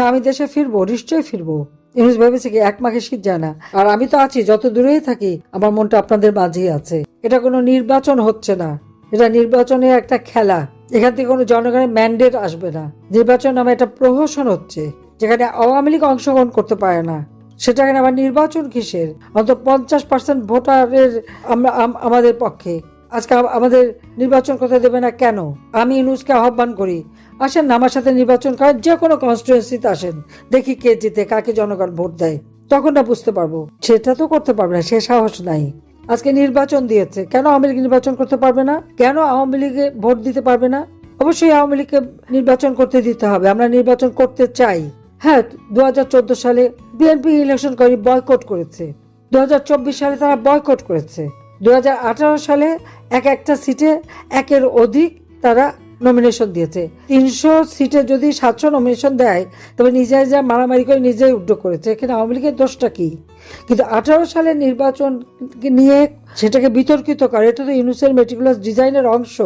হ্যাঁ আমি দেশে ফিরবো, নিশ্চয়ই ফিরবো। ইউনুস ভেবেছে কি, এক মাঘে শীত যায় না। আর আমি তো আছি, যত দূরেই থাকি, আমার মনটা আপনাদের মাঝেই আছে। এটা কোনো নির্বাচন হচ্ছে না। এটা নির্বাচনের একটা খেলা। এখান থেকে কোনো জনগণের ম্যান্ডেট আসবে না। নির্বাচন নামে একটা প্রহসন হচ্ছে, যেখানে আওয়ামী লীগ অংশগ্রহণ করতে পারে না। সেটা এখানে আবার নির্বাচন কিসের? অন্তত পঞ্চাশ পার্সেন্ট ভোটারের আমরা আমাদের পক্ষে। আজকে আমাদের নির্বাচন করতে দেবে না কেন? আমি ইউনুসকে আহ্বান করি, আসেন না আমার সাথে নির্বাচন করেন, যে কোনো কনস্টিটুয়েন্সিতে আসেন, দেখি কে জিতে, কাকে জনগণ ভোট দেয়, তখন না বুঝতে পারব। সেটা তো করতে পারবে না, সে সাহস নাই। আজকে নির্বাচন দিয়েছে, কেন আওয়ামী লীগ নির্বাচন করতে পারবে না? কেন আওয়ামী লীগে ভোট দিতে পারবে না? অবশ্যই আওয়ামী লীগকে নির্বাচন করতে দিতে হবে, আমরা নির্বাচন করতে চাই। হ্যাঁ দু হাজার চোদ্দ সালে বিএনপি ইলেকশন করে বয়কট করেছে। দু হাজার চব্বিশ সালে তারা বয়কট করেছে। দু হাজার আঠারো সালে এক একটা সিটে একের অধিক তারা নমিনেশন দিয়েছে। তিনশো সিটে যদি সাতশো নমিনেশন দেয়, তবে নিজে যা মারামারি করে নিজেই উদ্যোগ করেছে। এখানে আওয়ামী লীগের দোষটা কি? কিন্তু আঠারো সালের নির্বাচন নিয়ে সেটাকে বিতর্কিত করে। এটা তো ইউনুসের মেটিকুলাস ডিজাইনের অংশ।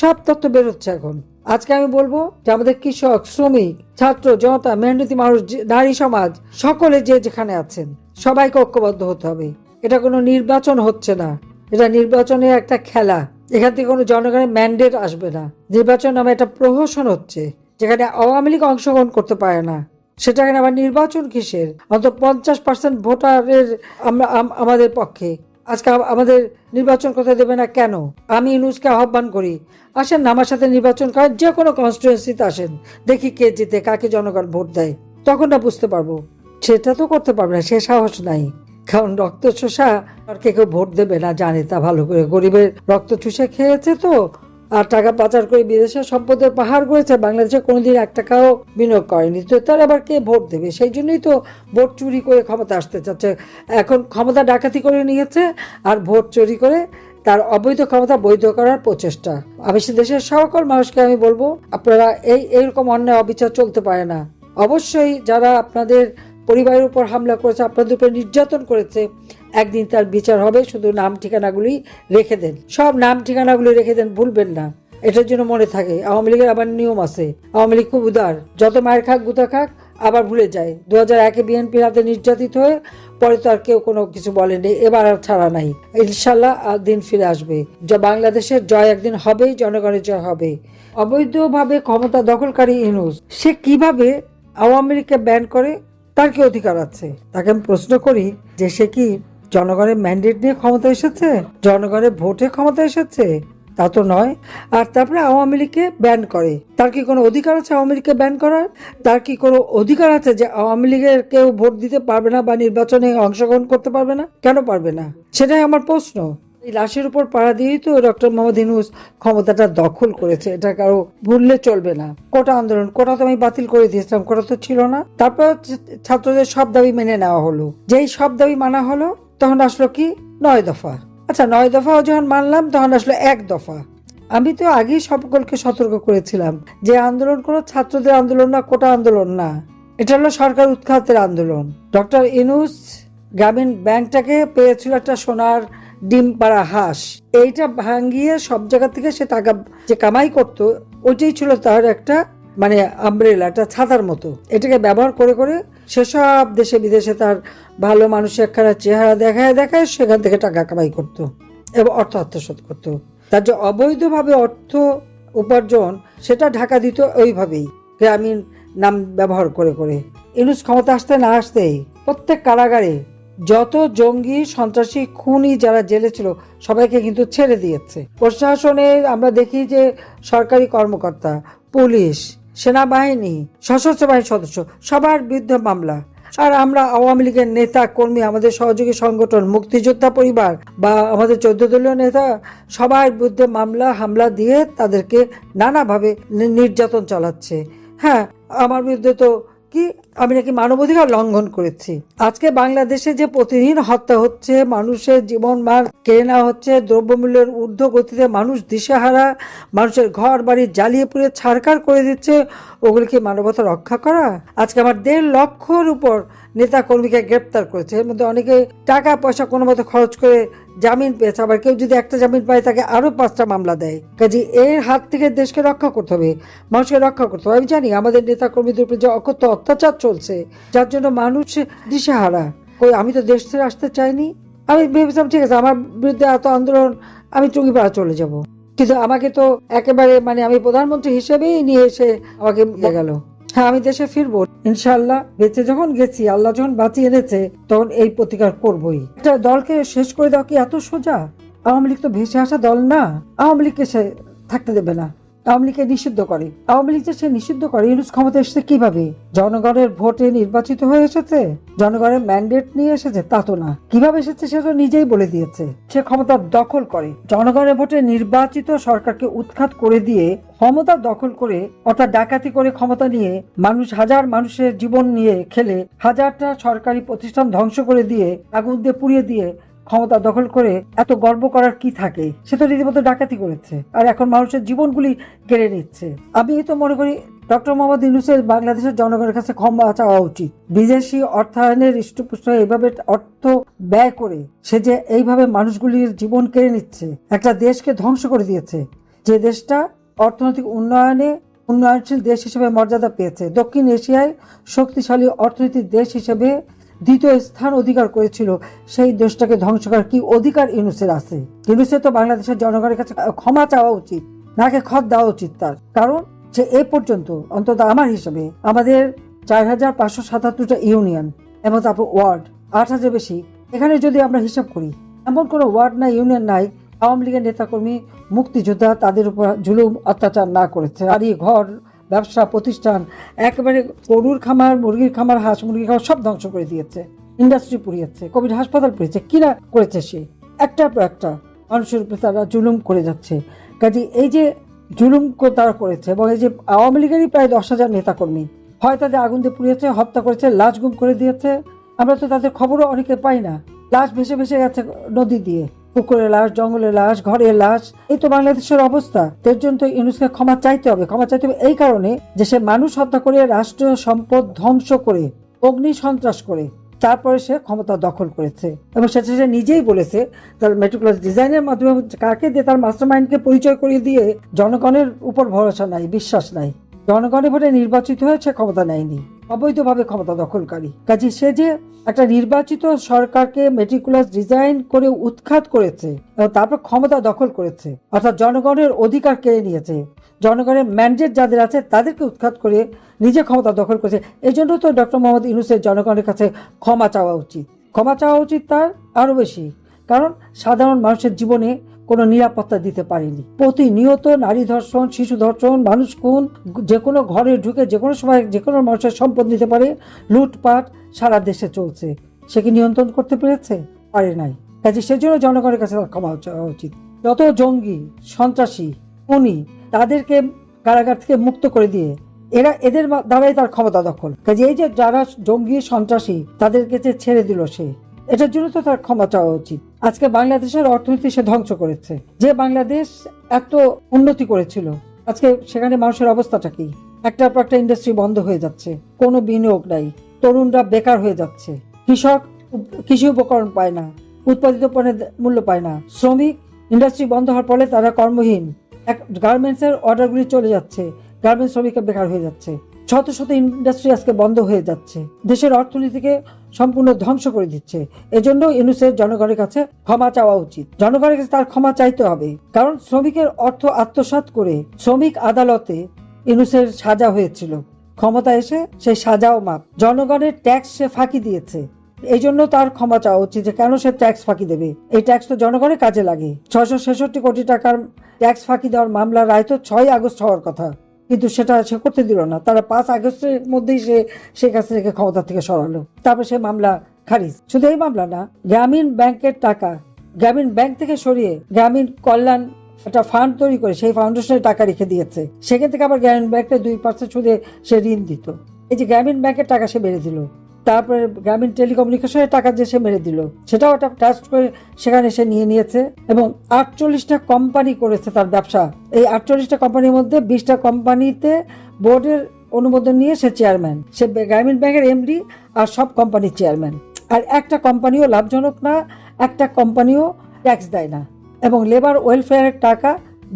সব তথ্য বেরোচ্ছে এখন। আজকে আমি বলব যে আমাদের কৃষক, শ্রমিক, ছাত্র, জনতা, মেহনতি মানুষ নারী সমাজ, সকলে যে যেখানে আছেন, সবাইকে ঐক্যবদ্ধ হতে হবে। এটা কোনো নির্বাচন হচ্ছে না। এটা নির্বাচনের একটা খেলা। এখান থেকে কোনো জনগণের ম্যান্ডেট আসবে না। নির্বাচন নামে একটা প্রহসন হচ্ছে, যেখানে আওয়ামী লীগ অংশগ্রহণ করতে পারে না। সেটা এখানে আবার নির্বাচন কিসের? অন্তত পঞ্চাশ পার্সেন্ট ভোটারের আমরা আমাদের পক্ষে। আজকে আমাদের নির্বাচন করতে দেবে না কেন? আমি ইউনুসকে আহ্বান করি, আসেন না আমার সাথে নির্বাচন করেন, যে কোনো কনস্টিটুয়েন্সিতে আসেন, দেখি কে জিতে, কাকে জনগণ ভোট দেয়। তখন না বুঝতে পারব। সেটা তো করতে পারবে না, সে সাহস নাই। কারণ রক্ত চোষা আর কে কেউ ভোট দেবে না, জানে তা ভালো করে। গরিবের রক্ত চুষে খেয়েছে তো, আর টাকা পাচার করে বিদেশে সম্পদের পাহাড় করেছে বাংলাদেশে কোনোদিন এক টাকাও বিনিয়োগ করেনি। তো তার আবার কে ভোট দেবে? সেই জন্যই তো ভোট চুরি করে ক্ষমতা আসতে চাচ্ছে। এখন ক্ষমতা ডাকাতি করে নিয়েছে আর ভোট চুরি করে তার অবৈধ ক্ষমতা বৈধ করার প্রচেষ্টা। আমি সে দেশের সকল মানুষকে আমি বলব, আপনারা এই এইরকম অন্যায় অবিচার চলতে পারে না। অবশ্যই যারা আপনাদের পরিবারের উপর হামলা করেছে আপনাদের উপর নির্যাতন করেছে। একদিন তার বিচার হবে, শুধু নাম ঠিকানাগুলি রেখে দেন। সব নাম ঠিকানাগুলি রেখে দেন ভুলবেন না। এটার জন্য মনে থাকে, আওয়ামী লীগের আবার নিয়ম আছে। আওয়ামী লীগ খুব উদার, যত মায়ের খাক, গুতা খাক, আবার ভুলে যায়। দু হাজার একে বিএনপির হাতে নির্যাতিত হয়ে পরে তো আর কেউ কোনো কিছু বলেনি, এবার আর ছাড়া নাই। ইনশাল্লাহ আর দিন ফিরে আসবে। যা বাংলাদেশের জয় একদিন হবেই, জনগণের জয় হবে। অবৈধভাবে ক্ষমতা দখলকারী ইনুস সে কীভাবে আওয়ামী লীগকে ব্যান করে? তার কি অধিকার আছে? তাকে আমি প্রশ্ন করি যে সে কি জনগণের ম্যান্ডেট নিয়ে ক্ষমতা এসেছে? জনগণের ভোটে ক্ষমতা এসেছে? তা তো নয়। আর তারপরে আওয়ামী লীগকে ব্যান করে। তার কি কোনো অধিকার আছে আওয়ামী লীগকে ব্যান করার? তার কি কোনো অধিকার আছে যে আওয়ামী লীগের কেউ ভোট দিতে পারবে না বা নির্বাচনে অংশগ্রহণ করতে পারবে না? কেন পারবে না? সেটাই আমার প্রশ্ন। এই লাশের উপর পাড়া দিয়েই তো ডক্টর মোহাম্মদ ইনুস ক্ষমতাটা দখল করেছে। এটা কারও ভুললে চলবে না। কোটা আন্দোলন, কোটা তো আমি বাতিল করে দিয়েছিলাম, কোটা তো ছিল না। তারপর ছাত্রদের সব দাবি মেনে নেওয়া হলো। যেই সব দাবি মানা হলো, তখন আসলো কি? নয় দফা। আচ্ছা নয় দফাও যখন মানলাম, তখন আসলো এক দফা। আমি তো আগেই সকলকে সতর্ক করেছিলাম যে আন্দোলন কোনো ছাত্রদের আন্দোলন না, কোটা আন্দোলন না। এটা হলো সরকার উৎখাতের আন্দোলন। ডক্টর ইনুস গ্রামীণ ব্যাংকটাকে পেয়েছিল একটা সোনার ডিম পাড়া হাঁস, এইটা ভাঙ্গিয়ে সব জায়গা থেকে সে টাকা যে কামাই করত, ওইটাই ছিল তার একটা মানে আমব্রেলা একটা ছাতার মতো। এটাকে ব্যবহার করে করে সেসব দেশে বিদেশে তার ভালো মানুষের একখানা চেহারা দেখায় দেখায় সেখান থেকে টাকা কামাই করত এবং অর্থ আত্মসাৎ করত। তার যে অবৈধভাবে অর্থ উপার্জন, সেটা ঢাকা দিত ওইভাবেই, গ্রামীণ নাম ব্যবহার করে করে। ইনুস ক্ষমতা আসতে না আসতেই প্রত্যেক কারাগারে যত জঙ্গি, সন্ত্রাসী, খুনি যারা জেলে ছিল, সবাইকে কিন্তু ছেড়ে দিয়েছে। প্রশাসনে আমরা দেখি যে সরকারি কর্মকর্তা, পুলিশ, সেনাবাহিনী, সশস্ত্র বাহিনীর সদস্য, সবার বিরুদ্ধে মামলা। আর আমরা আওয়ামী লীগের নেতা, কর্মী, আমাদের সহযোগী সংগঠন, মুক্তিযোদ্ধা পরিবার বা আমাদের চোদ্দ দলীয় নেতা, সবার বিরুদ্ধে মামলা, হামলা দিয়ে তাদেরকে নানাভাবে নির্যাতন চালাচ্ছে। হ্যাঁ আমার বিরুদ্ধে তো কি আমি নাকি মানবাধিকার লঙ্ঘন করেছি। আজকে বাংলাদেশে যে প্রতিদিন হত্যা হচ্ছে, মানুষের জীবন মান কেড়ে নেওয়া হচ্ছে, দ্রব্যমূল্যের ঊর্ধ্ব গতিতে মানুষ দিশেহারা, মানুষের ঘর বাড়ি জ্বালিয়ে পুড়ে ছাড়কার করে দিচ্ছে, ওগুলো কি মানবতা রক্ষা করা? আজকে আমার দেড় লক্ষর উপর নেতা কর্মীকে গ্রেপ্তার করেছে। এর মধ্যে অনেকে টাকা পয়সা কোনো মতো খরচ করে জামিন পেয়েছে। আবার কেউ যদি একটা জামিন পায়, তাকে আরও পাঁচটা মামলা দেয়। কাজে এর হাত থেকে দেশকে রক্ষা করতে হবে, মানুষকে রক্ষা করতে হবে। আমি জানি আমাদের নেতা কর্মীদের উপর যে অকথ্য অত্যাচার চলছে, যার জন্য মানুষ দিশেহারা। কই, আমি তো দেশ ছেড়ে আসতে চাইনি। আমি ভেবেছিলাম, ঠিক আছে, আমার বিরুদ্ধে এত আন্দোলন, আমি টুঙ্গিপাড়া চলে যাব। কিন্তু আমাকে তো একেবারে মানে আমি প্রধানমন্ত্রী হিসেবেই নিয়ে এসে আমাকে গেল। হ্যাঁ আমি দেশে ফিরবো। ইনশাল্লাহ বেঁচে যখন গেছি, আল্লাহ যখন বাঁচিয়ে এনেছে, তখন এই প্রতিকার করবই। একটা দলকে শেষ করে দেওয়া কি এত সোজা? আওয়ামী লীগ তো ভেসে আসা দল না। আওয়ামী লীগকে সে থাকতে দেবে না। আওয়ামী লীগকে নিষিদ্ধ করে। আওয়ামী লীগ সে নিষিদ্ধ করে, ইউনুস ক্ষমতা এসেছে কীভাবে? জনগণের ভোটে নির্বাচিত হয়ে এসেছে? জনগণের ম্যান্ডেট নিয়ে এসেছে? তা তো না। কীভাবে এসেছে সে তো নিজেই বলে দিয়েছে। সে ক্ষমতা দখল করে। জনগণের ভোটে নির্বাচিত সরকারকে উৎখাত করে দিয়ে ক্ষমতা দখল করে, অর্থাৎ ডাকাতি করে ক্ষমতা নিয়ে মানুষ, হাজার মানুষের জীবন নিয়ে খেলে, হাজারটা সরকারি প্রতিষ্ঠান ধ্বংস করে দিয়ে, আগুন দিয়ে পুড়িয়ে দিয়ে ক্ষমতা দখল করে এত গর্ব করার কি থাকে? সে তো রীতিমতো ডাকাতি করেছে, আর এখন মানুষের জীবনগুলি কেড়ে নিচ্ছে। আমি তো মনে করি ডক্টর মোহাম্মদ ইউনুসের বাংলাদেশের জনগণের কাছে ক্ষমা চাওয়া উচিত। বিদেশি অর্থায়নের হৃষ্টপুষ্ট এইভাবে অর্থ ব্যয় করে সে যে এইভাবে মানুষগুলির জীবন কেড়ে নিচ্ছে, একটা দেশকে ধ্বংস করে দিয়েছে। যে দেশটা অর্থনৈতিক উন্নয়নে উন্নয়নশীল দেশ হিসেবে মর্যাদা পেয়েছে। দক্ষিণ এশিয়ায় শক্তিশালী অর্থনৈতিক দেশ হিসেবে দ্বিতীয় স্থান অধিকার করেছিল। সেই দেশটাকে ধ্বংস করার কি অধিকার ইউনুসের আছে? ইউনুসের তো বাংলাদেশের জনগণের কাছে ক্ষমা চাওয়া উচিত, নাকে খত দেওয়া উচিত তার। কারণ যে এ পর্যন্ত, অন্তত আমার হিসাবে, আমাদের চার হাজার পাঁচশো সাতাত্তরটা ইউনিয়ন, এবং তারপর ওয়ার্ড, আট হাজার বেশি, এখানে যদি আমরা হিসাব করি, এমন কোনো ওয়ার্ড নাই, ইউনিয়ন নাই, আওয়ামী লীগের নেতাকর্মী, মুক্তিযোদ্ধা তাদের উপর জুলুম, অত্যাচার না করেছে। বাড়ি, ঘর ব্যবসা, প্রতিষ্ঠান, একেবারে গরুর খামার, মুরগির খামার, হাঁস, মুরগির খামার সব ধ্বংস করে দিয়েছে। ইন্ডাস্ট্রি পুড়িয়েছে, কোভিড হাসপাতাল পুড়িয়েছে। কিনা করেছে সে? একটার পর একটা মানুষের উপরে তারা জুলুম করে যাচ্ছে। কাজে এই যে জুলুম তারা করেছে এবং এই যে আওয়ামী লীগেরই প্রায় দশ হাজার নেতাকর্মী, হয় তাদের আগুন দিয়ে পুড়িয়েছে, হত্যা করেছে, লাশ গুম করে দিয়েছে। আমরা তো তাদের খবরও অনেকে পাই না। লাশ ভেসে ভেসে গেছে নদী দিয়ে। পুকুরের লাশ, জঙ্গলের লাশ, ঘরের লাশ, এই তো বাংলাদেশের অবস্থা। এর জন্য তো ইউনুসকে ক্ষমা চাইতে হবে, ক্ষমা চাইতে হবে এই কারণে যে সে মানুষ হত্যা করে, রাষ্ট্রীয় সম্পদ ধ্বংস করে, অগ্নি সন্ত্রাস করে, তারপরে সে ক্ষমতা দখল করেছে। এবং সেটা সে নিজেই বলেছে, তার মেট্রিকুলার ডিজাইনের মাধ্যমে কাকে দিয়ে তার মাস্টার মাইন্ডকে পরিচয় করিয়ে দিয়ে জনগণের উপর ভরসা নাই, বিশ্বাস নাই। জনগণের ভোটে নির্বাচিত হয়েছে, ক্ষমতা নেয়নি। অবৈধভাবে ক্ষমতা দখলকারী। কাজে সে যে একটা নির্বাচিত সরকারকে মেট্রিকুলাস ডিজাইন করে উৎখাত করেছে, এবং তারপর ক্ষমতা দখল করেছে, অর্থাৎ জনগণের অধিকার কেড়ে নিয়েছে, জনগণের ম্যান্ডেট যাদের আছে তাদেরকে উৎখাত করে নিজে ক্ষমতা দখল করেছে। এই জন্য তো ডক্টর মোহাম্মদ ইউনুসের জনগণের কাছে ক্ষমা চাওয়া উচিত। ক্ষমা চাওয়া উচিত তার আরও বেশি, কারণ সাধারণ মানুষের জীবনে কোনো নিরাপত্তা দিতে পারেনি। প্রতিনিয়ত নারী ধর্ষণ, শিশু ধর্ষণ, মানুষ খুন, যে কোনো ঘরে ঢুকে যে কোনো সময় যে কোনো মানুষের সম্পদ নিতে পারে, লুটপাট সারা দেশে চলছে। সে কি নিয়ন্ত্রণ করতে পেরেছে? পারে নাই। কাজে সেজন্য জনগণের কাছে তার ক্ষমা চাওয়া উচিত। যত জঙ্গি, সন্ত্রাসী উনি তাদেরকে কারাগার থেকে মুক্ত করে দিয়ে এরা এদের দ্বারাই তার ক্ষমতা দখল। কাজে এই যে যারা জঙ্গি, সন্ত্রাসী, তাদেরকে যে ছেড়ে দিল সে, এটার জন্য তো তার ক্ষমা চাওয়া উচিত। আজকে বাংলাদেশের অর্থনীতি সে ধ্বংস করেছে। যে বাংলাদেশ এত উন্নতি করেছিল, আজকে সেখানে মানুষের অবস্থাটা কি? একটার পর একটা ইন্ডাস্ট্রি বন্ধ হয়ে যাচ্ছে, কোনো বিনিয়োগ নাই, তরুণরা বেকার হয়ে যাচ্ছে, কৃষক কৃষি উপকরণ পায় না, উৎপাদিত পণ্যের মূল্য পায় না, শ্রমিক ইন্ডাস্ট্রি বন্ধ হওয়ার ফলে তারা কর্মহীন, এক গার্মেন্টসের অর্ডারগুলি চলে যাচ্ছে গার্মেন্টস শ্রমিকরা বেকার হয়ে যাচ্ছে, শত শত ইন্ডাস্ট্রি আজকে বন্ধ হয়ে যাচ্ছে, দেশের অর্থনীতিকে সম্পূর্ণ ধ্বংস করে দিচ্ছে। এজন্য ইউনুসের জনগণের কাছে ক্ষমা চাওয়া উচিত। জনগণের কাছে তার ক্ষমা চাইতে হবে। কারণ শ্রমিকের অর্থ আত্মসাৎ করে শ্রমিক আদালতে ইউনুসের সাজা হয়েছিল। ক্ষমতা এসে সেই সাজাও মাপ। জনগণের ট্যাক্স সে ফাঁকি দিয়েছে। এই জন্য তার ক্ষমা চাওয়া উচিত যে কেন সে ট্যাক্স ফাঁকি দেবে। এই ট্যাক্স তো জনগণের কাজে লাগে। ছয়শো ছেষট্টি কোটি টাকার ট্যাক্স ফাঁকি দেওয়ার মামলা রায় তো ছয় আগস্ট হওয়ার কথা। কিন্তু সেটা সে করতে দিল না। তারা পাঁচ আগস্টের মধ্যেই সে শেখ হাসিনাকে ক্ষমতা থেকে সরালো। তারপর সে মামলা খারিজ। শুধু এই মামলা না, গ্রামীণ ব্যাংকের টাকা, গ্রামীণ ব্যাংক থেকে সরিয়ে গ্রামীণ কল্যাণ একটা ফান্ড তৈরি করে সেই ফাউন্ডেশনে টাকা রেখে দিয়েছে। সেখান থেকে আবার গ্রামীণ ব্যাংকে দুই পার্সেন্ট সুদে সে ঋণ দিত। এই যে গ্রামীণ ব্যাংকের টাকা সে বেড়ে দিল। তারপরে গ্রামীণ টেলিকমিউনিকেশনের টাকা যে সে মেরে দিল, সেটাও একটা ট্রাস্ট করে সেখানে সে নিয়ে নিয়েছে এবং আটচল্লিশটা কোম্পানি করেছে তার ব্যবসা। এই আটচল্লিশটা কোম্পানির মধ্যে বিশটা কোম্পানিতে বোর্ডের অনুমোদন নিয়ে সে চেয়ারম্যান সে গ্রামীণ ব্যাংকের এমডি আর সব কোম্পানির চেয়ারম্যান আর একটা কোম্পানিও লাভজনক না, একটা কোম্পানিও ট্যাক্স দেয় না এবং লেবার ওয়েলফেয়ারের টাকা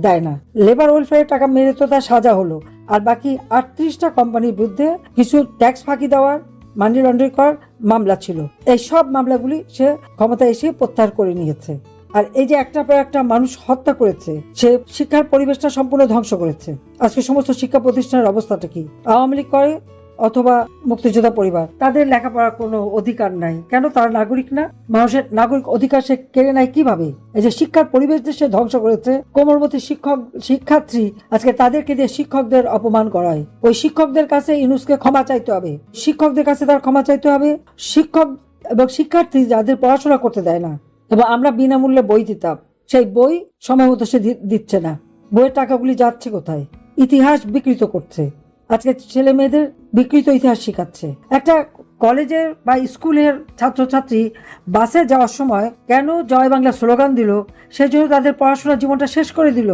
দেয় না। লেবার ওয়েলফেয়ারের টাকা মেরে তো তার সাজা হলো, আর বাকি আটত্রিশটা কোম্পানির বিরুদ্ধে কিছু ট্যাক্স ফাঁকি দেওয়ার মানি লন্ডারিং করার মামলা ছিল। এই সব মামলাগুলি সে ক্ষমতায় এসে প্রত্যাহার করে নিয়েছে। আর এই যে একটা পর একটা মানুষ হত্যা করেছে, সে শিক্ষার পরিবেশটা সম্পূর্ণ ধ্বংস করেছে। আজকে সমস্ত শিক্ষা প্রতিষ্ঠানের অবস্থাটা কি? আওয়ামী লীগ করে অথবা মুক্তিযোদ্ধা পরিবার। তাদের লেখাপড়ার কোনো অধিকার নাই। কেন? তারা নাগরিক না? মানুষের নাগরিক অধিকার সে কেড়ে নেয় কীভাবে? এই যে শিক্ষার পরিবেশ দেশে ধ্বংস করেছে, কোমলমতি শিক্ষক, শিক্ষার্থী আজকে তাদেরকে দিয়ে শিক্ষকদের অপমান করায়। ওই শিক্ষকদের কাছে ইনুসকে ক্ষমা চাইতে হবে। শিক্ষকদের কাছে তার ক্ষমা চাইতে হবে। শিক্ষক এবং শিক্ষার্থী যাদের পড়াশোনা করতে দেয় না। এবং আমরা বিনামূল্যে বই দিতাম। সেই বই সময় মতো সে দিচ্ছে না। বইয়ের টাকাগুলি যাচ্ছে কোথায়? ইতিহাস বিকৃত করছে। আজকে ছেলে মেয়েদের বিকৃত ইতিহাস শেখাচ্ছে। একটা কলেজের বা স্কুলের ছাত্রছাত্রী বাসে যাওয়ার সময় কেন জয় বাংলা স্লোগান দিল সেই জন্য তাদের পড়াশোনার জীবনটা শেষ করে দিল।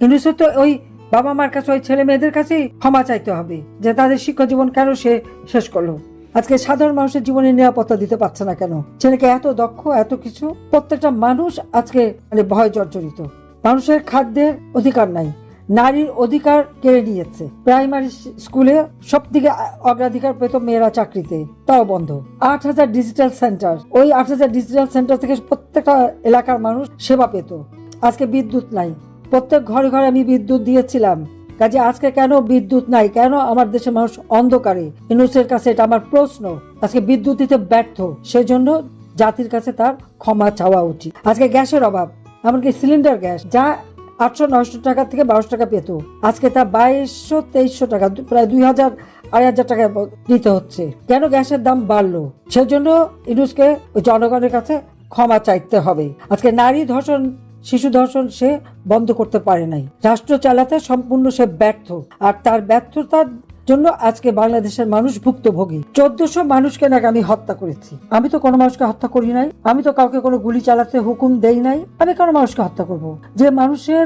ইউনিসেফ তো ওই বাবা মার কাছে, ওই ছেলে মেয়েদের কাছেই ক্ষমা চাইতে হবে, যে তাদের শিক্ষা জীবন কেন সে শেষ করল। আজকে সাধারণ মানুষের জীবনে নিরাপত্তা দিতে পারছে না কেন? ছেলেকে এত দক্ষ, এত কিছু, প্রত্যেকটা মানুষ আজকে মানে ভয় জর্জরিত। মানুষের খাদ্যের অধিকার নাই। নারীর অধিকার কেড়ে নিয়েছে। প্রাইমারি স্কুলে সব থেকে অগ্রাধিকার পেত মেয়েরা চাকরিতে। তাও বন্ধ। আট হাজার ডিজিটাল সেন্টার। ওই আট হাজার ডিজিটাল সেন্টার থেকে প্রত্যেকটা এলাকার মানুষ সেবা পেত। আজকে বিদ্যুৎ নাই। প্রত্যেক ঘরে ঘরে আমি বিদ্যুৎ দিয়েছিলাম। কাজে আজকে কেন বিদ্যুৎ নাই? কেন আমার দেশের মানুষ অন্ধকারে? ইনুসের কাছে এটা আমার প্রশ্ন। আজকে বিদ্যুৎ দিতে ব্যর্থ। সেজন্য জাতির কাছে তার ক্ষমা চাওয়া উচিত। আজকে গ্যাসের অভাব। এমনকি সিলিন্ডার গ্যাস। যা আটশো নয়শো টাকা থেকে বারোশো টাকা পেত। আজকে তা বাইশশো, তেইশশো টাকা প্রায় দুই হাজার, আড়াই হাজার টাকা দিতে হচ্ছে। কেন গ্যাসের দাম বাড়লো? সেই জন্য ইনুসকে জনগণের কাছে ক্ষমা চাইতে হবে। আজকে নারী ধর্ষণ, শিশু ধর্ষণ সে বন্ধ করতে পারে নাই। রাষ্ট্র চালাতে সম্পূর্ণ সে ব্যর্থ। আর তার ব্যর্থতার জন্য আজকে বাংলাদেশের মানুষ ভুক্তভোগী। চোদ্দশো মানুষকে নাকি আমি হত্যা করেছি। আমি তো কোনো মানুষকে হত্যা করি নাই। আমি তো কাউকে কোনো গুলি চালাতে হুকুম দেই নাই। আমি কোনো মানুষকে হত্যা করব। যে মানুষের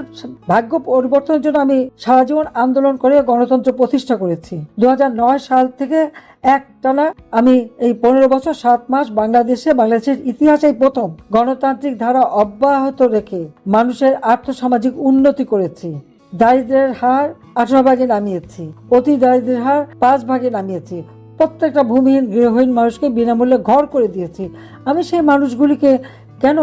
ভাগ্য পরিবর্তনের জন্য আমি সারা জীবন আন্দোলন করে গণতন্ত্র প্রতিষ্ঠা করেছি। দু হাজার নয় সাল থেকে একটানা আমি এই পনেরো বছর, সাত মাস বাংলাদেশে, বাংলাদেশের ইতিহাসে প্রথম গণতান্ত্রিক ধারা অব্যাহত রেখে মানুষের আর্থসামাজিক উন্নতি করেছি। দারিদ্রের হার আঠারো ভাগে নামিয়েছি। অতি দারিদ্রের হার পাঁচ ভাগে নামিয়েছি। প্রত্যেকটা ভূমিহীন গৃহহীন মানুষকে বিনামূল্যে ঘর করে দিয়েছি। আমি সেই মানুষগুলিকে কেন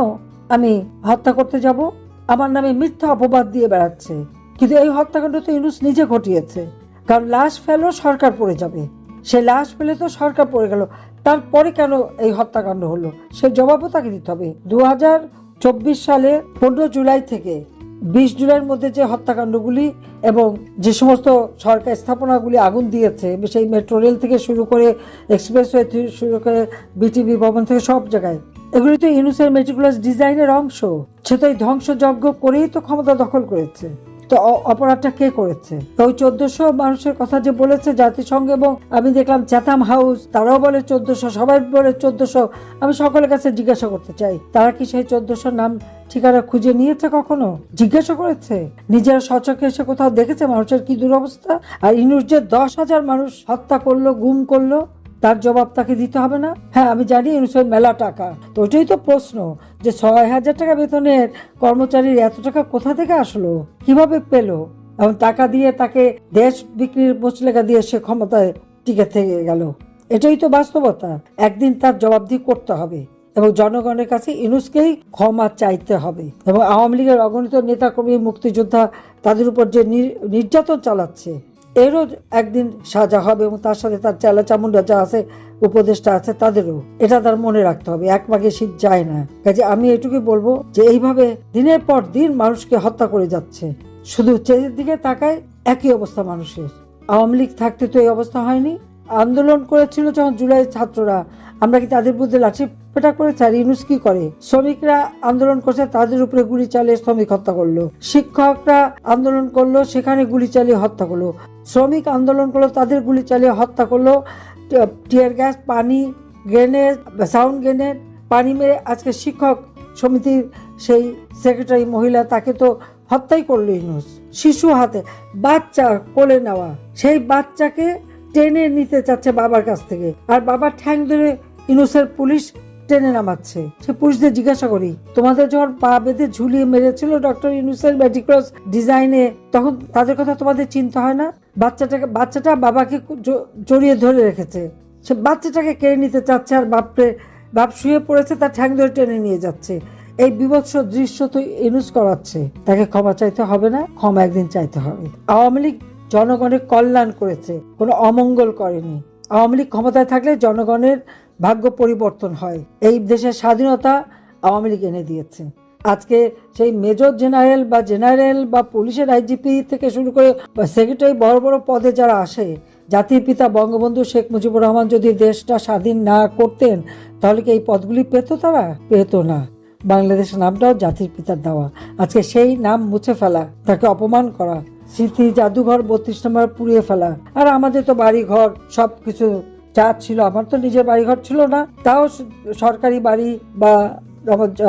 আমি হত্যা করতে যাব? আমার নামে মিথ্যা অপবাদ দিয়ে বেড়াচ্ছে। কিন্তু এই হত্যাকাণ্ড তো ইউনুস নিজে ঘটিয়েছে। কারণ লাশ ফেলো সরকার পড়ে যাবে। সে লাশ পেলে তো সরকার পড়ে গেল। তারপরে কেন এই হত্যাকাণ্ড হলো? সে জবাবও তাকে দিতে হবে। দু চব্বিশ সালে পনেরো জুলাই থেকে বিশ জুলাইয়ের মধ্যে যে হত্যাকাণ্ডগুলি এবং যে সমস্ত সরকার স্থাপনাগুলি আগুন দিয়েছে, সেই মেট্রো রেল থেকে শুরু করে এক্সপ্রেসওয়ে থেকে শুরু করে বিটিভি ভবন থেকে সব জায়গায়। এগুলি তো ইউনুসের মেট্রিকুলাস ডিজাইনের অংশ। সে তো এই ধ্বংসযজ্ঞ করেই তো ক্ষমতা দখল করেছে। তো অপরাধটা কে করেছে? তো ওই চোদ্দশো মানুষের কথা যে বলেছে জাতিসংঘ এবং আমি দেখলাম চ্যাথাম হাউস, তারাও বলে চোদ্দশো, সবাই বলে চোদ্দশো। আমি সকলের কাছে জিজ্ঞাসা করতে চাই, তারা কি সেই চোদ্দশো নাম ঠিকানা খুঁজে নিয়েছে কখনো? জিজ্ঞাসা করেছে? নিজের সচকে এসে কোথাও দেখেছে মানুষের কি দুরবস্থা? আর ইনুস যে দশ হাজার মানুষ হত্যা করল, গুম করল? তার জবাব তাকে দিতে হবে না? হ্যাঁ আমি জানি ইউনুসের মেলা টাকা। তো ওইটাই তো প্রশ্ন যে ছয় হাজার টাকা বেতনের কর্মচারীর এত টাকা কোথা থেকে আসলো? কীভাবে পেল? এবং টাকা দিয়ে তাকে দেশ বিক্রির মুচলেখা দিয়ে সে ক্ষমতায় টিকে থেকে গেল। এটাই তো বাস্তবতা। একদিন তার জবাবদিহি করতে হবে এবং জনগণের কাছে ইনুসকেই ক্ষমা চাইতে হবে। এবং আওয়ামী লীগের অগণিত নেতাকর্মী, মুক্তিযোদ্ধা তাদের উপর যে নির- নির্যাতন চালাচ্ছে এরও একদিন সাজা হবে এবং তার সাথে তার চেলা চামুন্ডা যা আছে, উপদেষ্টা আছে, তাদেরও। এটা তার মনে রাখতে হবে, এক মাঘে শীত যায় না। কাজে আমি এটুকুই বলব যে, এইভাবে দিনের পর দিন মানুষকে হত্যা করে যাচ্ছে। শুধু দিকে তাকায়, একই অবস্থা মানুষের। আওয়ামী লীগ থাকতে তো এই অবস্থা হয়নি। আন্দোলন করেছিল যখন জুলাই ছাত্ররা, আমরা কি তাদের বিরুদ্ধে লাঠি পেটা করেছে আর ইউনুস কি করে? শ্রমিকরা আন্দোলন করছে, তাদের উপরে গুলি চালিয়ে শ্রমিক হত্যা করল। শিক্ষকরা আন্দোলন করল, সেখানে গুলি চালিয়ে হত্যা করল। শ্রমিক আন্দোলন করল, তাদের গুলি চালিয়ে হত্যা করল। টিয়ার গ্যাস, পানি, গ্রেনেড, সাউন্ড গ্রেনেড, পানি মেরে আজকে শিক্ষক সমিতির সেই সেক্রেটারি মহিলা তাকে তো হত্যাই করল ইউনুস। শিশু হাতে, বাচ্চা কোলে নেওয়া। সেই বাচ্চাকে টেনে নিতে চাচ্ছে বাবার কাছ থেকে। আর বাবার ঠ্যাং ধরে ইনুসের পুলিশ টেনে নামাচ্ছে। সে পুলিশদের জিজ্ঞাসা করি, তোমাদের যখন পা বেঁধে ঝুলিয়ে মেরেছিল ডক্টর ইউনুসের মেডিক্রস ডিজাইনে, তখন তাদের কথা তোমাদের চিন্তা হয় না? বাচ্চাটাকে, বাচ্চাটা বাবাকে জড়িয়ে ধরে রেখেছে। সে বাচ্চাটাকে কেড়ে নিতে চাচ্ছে আর বাপরে, বাপ শুয়ে পড়েছে, তার ঠ্যাং ধরে টেনে নিয়ে যাচ্ছে। এই বিভৎস দৃশ্য তো ইনুস করাচ্ছে। তাকে ক্ষমা চাইতে হবে না, ক্ষমা একদিন চাইতে হবে। আওয়ামী লীগ জনগণের কল্যাণ করেছে, কোনো অমঙ্গল করেনি। আওয়ামী লীগ ক্ষমতায় থাকলে জনগণের ভাগ্য পরিবর্তন হয়। এই দেশের স্বাধীনতা আওয়ামী লীগ এনে দিয়েছে। আজকে সেই মেজর জেনারেল বা জেনারেল বা পুলিশের আইজিপি থেকে শুরু করে সেক্রেটারি বড় বড় পদে যারা আসে, জাতির পিতা বঙ্গবন্ধু শেখ মুজিবুর রহমান যদি দেশটা স্বাধীন না করতেন, তাহলে কি এই পদগুলি পেত তারা? পেত না। বাংলাদেশের নামটাও জাতির পিতার দেওয়া। আজকে সেই নাম মুছে ফেলা, তাকে অপমান করা, স্মৃতি জাদুঘর বত্রিশ নম্বর পুড়িয়ে ফেলা। আর আমাদের তো বাড়ি ঘর সব কিছু যা ছিল, আমার তো নিজের বাড়িঘর ছিল না। তাও সরকারি বাড়ি বা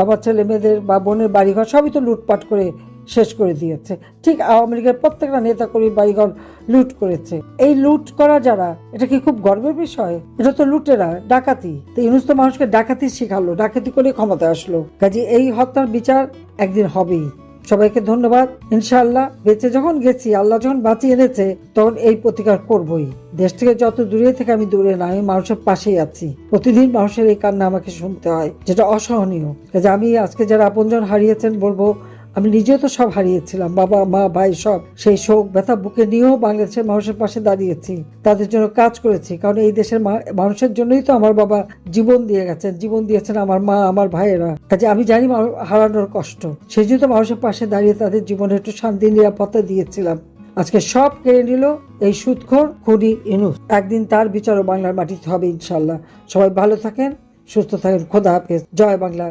আমার ছেলে মেয়েদের বা বোনের বাড়িঘর সবই তো লুটপাট করে শেষ করে দিয়েছে। ঠিক আওয়ামী লীগের প্রত্যেকটা নেতা কর্মী বাড়িঘর লুট করেছে। এই লুট করা যারা, এটা কি খুব গর্বের বিষয়? এটা তো লুটেরা, ডাকাতি। তো ইউনুস তো মানুষকে ডাকাতি শেখালো, ডাকাতি করে ক্ষমতায় আসলো। কাজে এই হত্যার বিচার একদিন হবেই। সবাইকে ধন্যবাদ। ইনশাআল্লাহ বেঁচে যখন গেছি, আল্লাহ যখন বাঁচিয়ে এনেছে, তখন এই প্রতিকার করবই। দেশ থেকে যত দূরে থেকে আমি দূরে না, আমি মানুষের পাশেই আছি। প্রতিদিন মানুষের এই কান্না আমাকে শুনতে হয়, যেটা অসহনীয়। আমি আজকে যারা আপনজন হারিয়েছেন বলব আমি নিজেও তো সব হারিয়েছিলাম। বাবা, মা, ভাই সব। সেই শোক, ব্যথা বুকে নিয়েও বাংলাদেশের মানুষের পাশে দাঁড়িয়েছি। তাদের জন্য কাজ করেছি। কারণ এই দেশের মানুষের জন্যই তো আমার বাবা জীবন দিয়ে গেছেন। জীবন দিয়েছেন আমার মা, আমার ভাইয়েরা। কাজে আমি জানি হারানোর কষ্ট। সেই জন্য তো মানুষের পাশে দাঁড়িয়ে তাদের জীবনে একটু শান্তি, নিরাপত্তা দিয়েছিলাম। আজকে সব কেড়ে নিল এই সুদখোর খুনি ইনুস একদিন তার বিচারও বাংলার মাটিতে হবে ইনশাল্লাহ। সবাই ভালো থাকেন, সুস্থ থাকেন। খোদা হাফেজ। জয় বাংলা।